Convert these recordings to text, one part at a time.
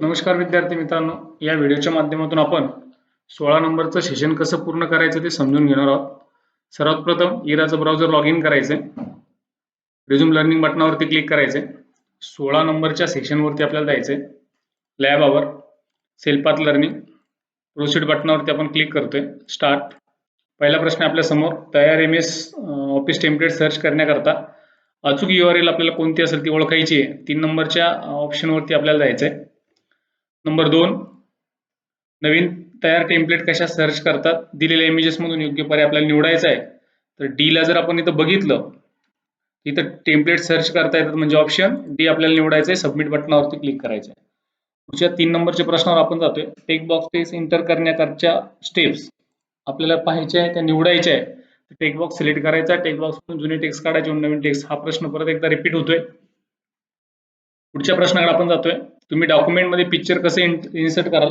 नमस्कार विद्यार्थी मित्रांनो. या व्हिडिओच्या माध्यमातून आपण सोळा नंबरचं सेशन कसं पूर्ण करायचं ते समजून घेणार आहोत. सर्वात प्रथम इराचं ब्राउझर लॉग इन करायचं रिझ्यूम लर्निंग बटनावरती क्लिक करायचे सोळा नंबरच्या सेशनवरती आपल्याला जायचंय. लॅबावर सेल्फात लर्निंग प्रोसीड बटनावरती आपण क्लिक करतोय. स्टार्ट पहिला प्रश्न आपल्यासमोर तयार M S office template search करण्याकरता अचूक यू आर एल आपल्याला कोणती असेल ती ओळखायची आहे तीन नंबरच्या ऑप्शनवरती आपल्याला जायचंय. नंबर दोन नवीन तयार टेम्पलेट कशा सर्च करतात? दिलेल्या इमेजेस मधून योग्य पर्याय आपल्याला निवडायचा आहे. तर डी ला जर आपण इथं बघितलं इथं टेम्पलेट सर्च करता येतात म्हणजे ऑप्शन डी आपल्याला निवडायचं आहे सबमिट बटनावरती क्लिक करायचं आहे. पुढच्या तीन नंबरच्या प्रश्नावर आपण जातोय. टेक बॉक्स टेक्स्ट इंटर करण्याकरच्या स्टेप्स आपल्याला पाहायचे आहे त्या निवडायच्या आहे. टेक बॉक्स सिलेक्ट करायचा टेक बॉक्स जुने टेक्स्ट काढायचे नवीन टेक्स्ट हा प्रश्न परत एकदा रिपीट होतोय. पुढच्या प्रश्नाकडे आपण जातोय. तुम्ही डॉक्युमेंटमध्ये पिक्चर कसे इन्सर्ट कराल?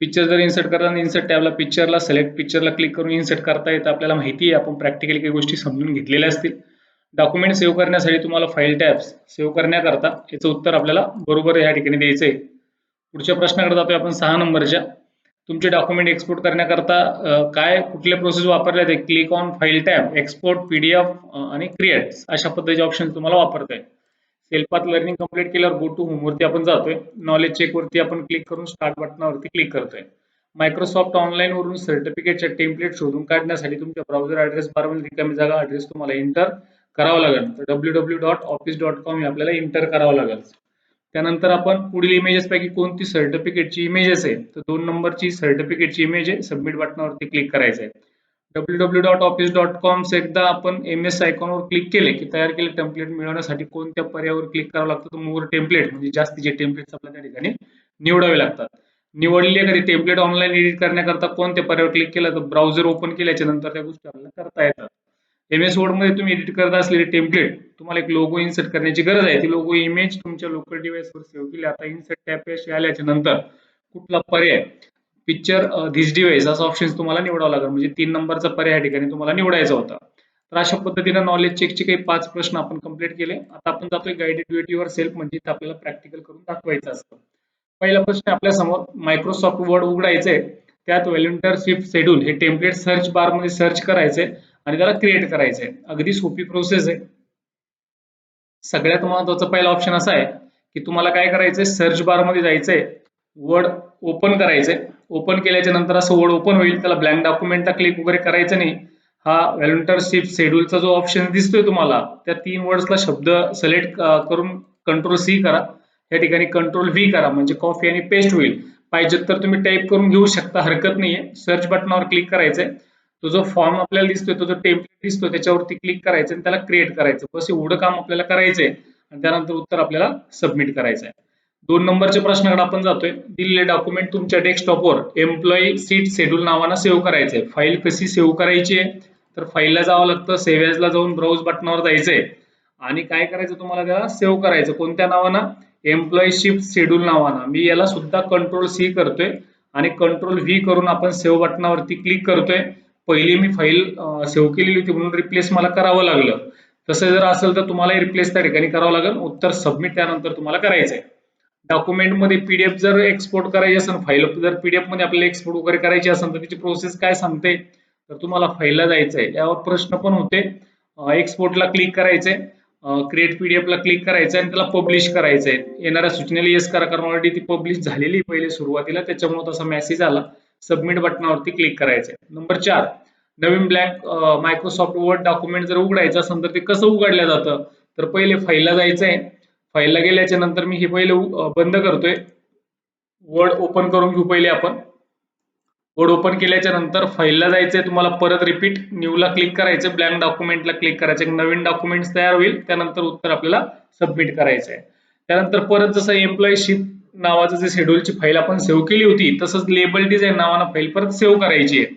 पिक्चर जर इन्सर्ट करताना इन्सर्ट टॅबला पिक्चरला सिलेक्ट पिक्चरला क्लिक करून इन्सर्ट करता येतं आपल्याला माहिती आहे आपण प्रॅक्टिकली काही गोष्टी समजून घेतलेल्या असतील. डॉक्युमेंट सेव्ह करण्यासाठी तुम्हाला फाईल टॅब्स सेव्ह करण्याकरता याचं उत्तर आपल्याला बरोबर या ठिकाणी द्यायचं आहे. पुढच्या प्रश्नाकडे जातोय आपण सहा नंबरच्या. तुमचे डॉक्युमेंट एक्सपोर्ट करण्याकरता काय कुठले प्रोसेस वापरले ते click on file tab export PDF आणि क्रिएट अशा पद्धतीचे ऑप्शन तुम्हाला वापरता येईल. हेल्पात लर्निंग कंप्लीट केल्यावर गो टू होम वरती आपण जातोय. नॉलेज चेक वरती आपण क्लिक करून स्टार्ट बटनावरती क्लिक करतोय. मायक्रोसॉफ्ट ऑनलाईन वरून सर्टिफिकेटच्या टेम्पलेट शोधून काढण्यासाठी तुमच्या ब्राउझर ऍड्रेस बारमध्ये रिकामी जागा ऍड्रेस तुम्हाला एंटर करावा लागेल. तर W W dot office dot com आपल्याला एंटर करावं लागेल. त्यानंतर आपण पुढील इमेजेस पैकी कोणती सर्टिफिकेटची इमेजेस आहे? तर दोन नंबरची सर्टिफिकेटची इमेज आहे. सबमिट बटनावरती क्लिक करायचं आहे W W dot office dot com एकदा आपण एम एस आयकॉनवर क्लिक केले की तयार केले टेम्पलेट मिळवण्यासाठी कोणत्या पर्यायावर क्लिक करावं लागतं तर मोर टेम्पलेट म्हणजे जास्तीचे टेम्पलेट आपल्याला त्या ठिकाणी निवडावे लागतात. निवडले एखादी टेम्पलेट ऑनलाईन एडिट करण्याकरता कोणत्या पर्यायावर क्लिक केलं तर ब्राउझर ओपन केल्याच्यानंतर त्या गोष्टी आपल्याला करता येतात. एम एस वर्डमध्ये तुम्ही एडिट करत असलेले टेम्पलेट तुम्हाला एक लोगो इन्सर्ट करण्याची गरज आहे. ती लोगो इमेज तुमच्या लोकल डिव्हाइसवर सेव्ह केली. आता इन्सर्ट टॅप आल्याच्यानंतर कुठला पर्याय? पिक्चर धिस डिवाइस असा ऑप्शन तुम्हाला निवडावं लागेल. म्हणजे तीन नंबरचा पर्याय या ठिकाणी तुम्हाला निवडायचा होता. तर अशा पद्धतीने नॉलेज चेकचे काही पाच प्रश्न आपण कंप्लीट केले. आता आपण जातोय गायडेड युअर सेल्फ म्हणजे आपल्याला प्रॅक्टिकल करून दाखवायचं असतं. पहिला प्रश्न आपल्यासमोर मायक्रोसॉफ्ट वर्ड उघडायचंय. त्यात व्हॉलेंटियरशिप शेड्यूल हे टेम्पलेट सर्च बारमध्ये सर्च करायचंय आणि त्याला क्रिएट करायचंय. अगदी सोपी प्रोसेस आहे. सगळ्यात महत्त्वाचा पहिला ऑप्शन असा आहे की तुम्हाला काय करायचंय? सर्च बारमध्ये जायचंय. वर्ड ओपन करायचंय. ओपन केल्याच्यानंतर असं वर्ड ओपन होईल त्याला ब्लँक डॉक्युमेंटला क्लिक वगैरे करायचं नाही. हा व्हॉलंटियरशिप शेड्यूलचा जो ऑप्शन दिसतोय तुम्हाला त्या तीन वर्ड्सला शब्द सिलेक्ट करून कंट्रोल सी करा. या ठिकाणी कंट्रोल व्ही करा म्हणजे कॉफी आणि पेस्ट होईल. पाहिजे तर तुम्ही टाईप करून घेऊ शकता हरकत नाहीये. सर्च बटनावर क्लिक करायचंय. तो जो फॉर्म आपल्याला दिसतोय तो जो टेम्पलेट दिसतोय त्याच्यावरती क्लिक करायचं आणि त्याला क्रिएट करायचं बस एवढं काम आपल्याला करायचंय आणि त्यानंतर उत्तर आपल्याला सबमिट करायचं आहे दोन नंबरच्या प्रश्नाकडे आपण जातोय. दिलेले डॉक्युमेंट तुमच्या डेस्कटॉपवर एम्प्लॉई सीट शेड्यूल नावानं सेव्ह करायचे फाईल कशी सेव्ह करायची आहे? तर फाईलला जावं लागतं सेव्ह जाऊन ब्राउज बटनावर जायचंय. आणि काय करायचं तुम्हाला त्याला? सेव्ह करायचं. कोणत्या नावानं? एम्प्लॉई शिफ्ट शेड्यूल नावानं. मी याला सुद्धा कंट्रोल सी करतोय. आणि कंट्रोल व्ही करून आपण सेव्ह बटनावरती क्लिक करतोय. पहिली मी फाईल सेव्ह केलेली होती म्हणून रिप्लेस मला करावं लागलं. तसं जर असेल तर तुम्हाला रिप्लेस त्या ठिकाणी करावं लागेल. उत्तर सबमिट त्यानंतर तुम्हाला करायचंय. आहे मध्ये पीडीएफ जर एक्सपोर्ट करायची असेल फाईल जर पीडीएफमध्ये आपल्याला एक्सपोर्ट वगैरे करायची असेल तर त्याची प्रोसेस काय सांगते? तर तुम्हाला फाईलला जायचंय. यावर प्रश्न पण होते. एक्सपोर्टला क्लिक करायचंय. क्रिएट पीडीएफ ला क्लिक करायचंय आणि त्याला पब्लिश करायचंय. येणाऱ्या सूचनेला येस करा कारण ऑलरेडी ती पब्लिश झालेली पहिले सुरुवातीला. त्याच्यामुळे तसा मेसेज आला. सबमिट बटनावरती क्लिक करायचंय. नंबर चार. नवीन ब्लॅक मायक्रोसॉफ्ट वर्ड डॉक्युमेंट जर उघडायचं असेल तर ते कसं उघडलं जातं? तर पहिले फाईलला जायचंय. फाईलला गेल्याच्यानंतर मी हे पहिले बंद करतोय. वर्ड ओपन करून घेऊ पहिले आपण. वर्ड ओपन केल्याच्यानंतर फाईलला जायचंय तुम्हाला परत रिपीट न्यूला क्लिक करायचं ब्लँक डॉक्युमेंटला क्लिक करायचं नवीन डॉक्युमेंट तयार होईल त्यानंतर उत्तर आपल्याला सबमिट करायचं आहे त्यानंतर परत जसं एम्प्लॉईशिप नावाचं जे शेड्यूलची फाईल आपण सेव्ह केली होती तसंच लेबल डिझाईन नावानं फाईल परत सेव्ह करायची आहे.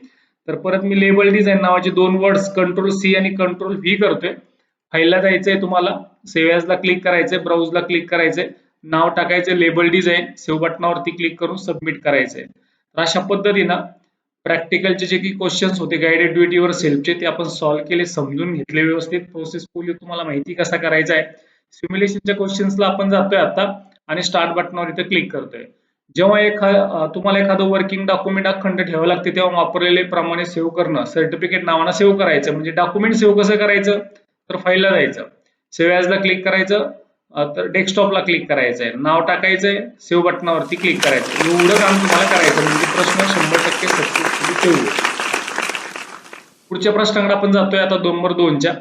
तर परत मी लेबल डिझाईन नावाचे दोन वर्ड्स कंट्रोल सी आणि कंट्रोल व्ही करतोय. फाईलला जायचंय तुम्हाला सेव्ह ला क्लिक करायचंय ब्राउजला क्लिक करायचंय नाव टाकायचे लेबल डिझाईन सेव्ह बटनावरती क्लिक करून सबमिट करायचंय. तर अशा पद्धतीनं प्रॅक्टिकलचे जे काही क्वेश्चन्स होते गायडेड ड्युटीवर सेल्फचे ते आपण सॉल्व्ह केले समजून घेतले व्यवस्थित. प्रोसेस फुल तुम्हाला माहिती कसा करायचा आहे. सिम्युलेशनच्या क्वेश्चन्सला आपण जातोय आता आणि स्टार्ट बटनावर इथे क्लिक करतोय. जेव्हा एखा तुम्हाला एखादं वर्किंग डॉक्युमेंट अखंड ठेवावं लागते तेव्हा वापरलेले प्रमाणे सेव्ह करणं सर्टिफिकेट नावानं सेव्ह करायचं म्हणजे डॉक्युमेंट सेव्ह कसं करायचं? तर फाईलला जायचं. सेव्ह ॲजला क्लिक करायचं तर डेस्कटॉपला क्लिक करायचं आहे नाव टाकायचंय सेव्ह बटनावरती क्लिक करायचं. एवढं काम तुम्हाला करायचं म्हणजे प्रश्न शंभर टक्के सक्सेसफुली पुढच्या प्रश्नाकडे आपण जातोय आता नंबर दोनच्या.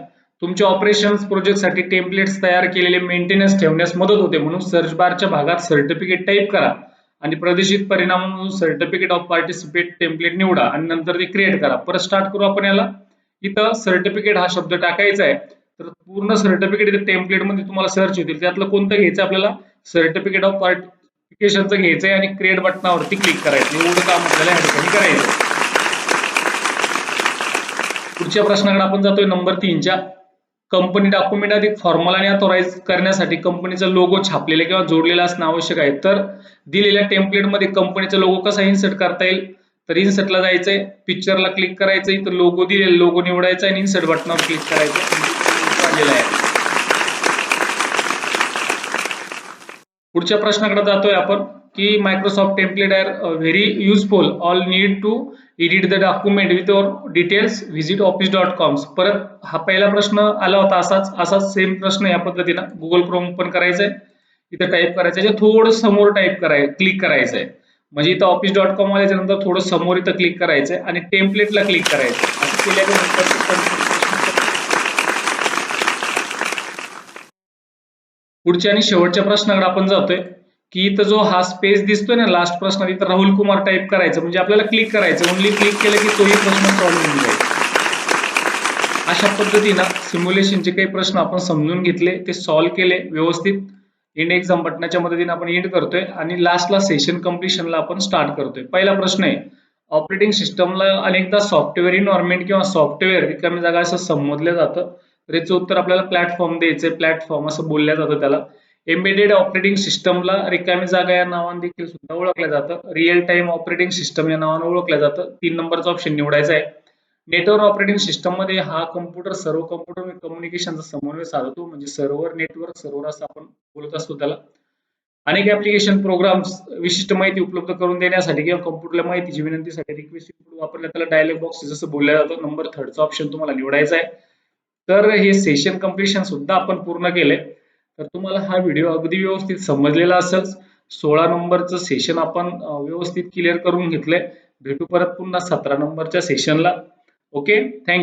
तुमच्या ऑपरेशन्स प्रोजेक्टसाठी टेम्पलेट्स तयार केलेले मेंटेनन्स ठेवण्यास मदत होते म्हणून सर्च बारच्या भागात सर्टिफिकेट टाईप करा. आणि प्रदर्शित परिणाम म्हणून सर्टिफिकेट ऑफ पार्टिसिपेट टेम्पलेट निवडा आणि नंतर ते क्रिएट करा. परत स्टार्ट करू आपण याला. इथं सर्टिफिकेट हा शब्द टाकायचा आहे. तर पूर्ण सर्टिफिकेट इथे टेम्पलेटमध्ये तुम्हाला सर्च होतील त्यातलं कोणतं घ्यायचं आपल्याला? सर्टिफिकेट ऑफ पार्टिफिकेशनचं घ्यायचंय आणि क्रिएट बटनावरती क्लिक करायचं. एवढं काम आपल्याला या ठिकाणी करायचं पुढच्या प्रश्नाकडे आपण जातोय नंबर तीनच्या कंपनी डॉक्युमेंट अधिक फॉर्मल आणि ऑथोराइज करण्यासाठी कंपनीचा लोगो छापलेला किंवा जोडलेला असणं आवश्यक आहे. तर दिलेल्या टेम्पलेटमध्ये कंपनीचा लोगो कसा इन्सर्ट करता येईल? तर इन्सर्टला जायचंय. पिक्चरला क्लिक करायचंय. तर लोगो दिलेला लोगो निवडायचा आणि इन्सर्ट बटनावर क्लिक करायचं. आहे. पुढच्या प्रश्नाकडे जातोय आपण की Microsoft template are very useful all need to edit the document with your details visit office dot coms परत हा पहिला प्रश्न आला होता असाच. असाच सेम प्रश्न या पद्धतीनं गुगल क्रोम ओपन करायचंय. इथं टाईप करायचं आहे थोडं समोर टाईप कराय क्लिक करायचं आहे म्हणजे इथं ऑफिस डॉट कॉम आल्याच्यानंतर थोडं समोर इथं क्लिक करायचंय आणि टेम्पलेटला क्लिक करायचं असं केल्याच्यानंतर पुढच्या आणि शेवटच्या प्रश्नाकडे आपण जातोय की इथं जो हा स्पेस दिसतोय ना लास्ट प्रश्न इथं राहुल कुमार टाईप करायचं म्हणजे आपल्याला क्लिक करायचं. ओनली क्लिक केलं की तोही प्रश्न सॉल्व्ह होऊन जाईल. अशा पद्धतीनं सिम्युलेशनचे काही प्रश्न आपण समजून घेतले ते सॉल्व्ह केले व्यवस्थित. इंड एक्झाम बटनाच्या मदतीने आपण एंड करतोय आणि लास्टला सेशन कम्प्लिशनला आपण स्टार्ट करतोय. पहिला प्रश्न आहे ऑपरेटिंग सिस्टमला अनेकदा सॉफ्टवेअर इन्व्हायरमेंट किंवा सॉफ्टवेअर रिकामी जागा असं संबोधलं जातं. तर याचं उत्तर आपल्याला प्लॅटफॉर्म द्यायचंय प्लॅटफॉर्म असं बोललं जातं त्याला. एम्बेडेड ऑपरेटिंग सिस्टमला रिकामी जागा या नावाने देखील सुद्धा ओळखलं जातं. रिअल टाइम ऑपरेटिंग सिस्टम या नावाने ओळखलं जातं. तीन नंबरचा ऑप्शन निवडायचा आहे. नेटवर्क ऑपरेटिंग सिस्टममध्ये हा कम्प्युटर सर्व कम्प्युटर कम्युनिकेशनचा समन्वय साधतो. म्हणजे सर्व्हर नेटवर्क सर्व्हर असं आपण बोलत असतो त्याला. अनेक ऍप्लिकेशन प्रोग्राम्स विशिष्ट माहिती उपलब्ध करून देण्यासाठी किंवा कम्प्युटरला माहितीची विनंतीसाठी रिक्वेस्ट वापरल्या त्याला डायलॉग बॉक्स जसं बोलल्या जातो. नंबर थर्डचा ऑप्शन तुम्हाला निवडायचा आहे. तर हे सेशन कम्प्लिशन सुद्धा आपण पूर्ण केलंय. तर तुम्हाला हा व्हिडिओ अगदी व्यवस्थित समजलेला असंच सोळा नंबरचं सेशन आपण व्यवस्थित क्लिअर करून घेतलंय. भेटू परत पुन्हा सतरा नंबरच्या सेशनला Okay, thank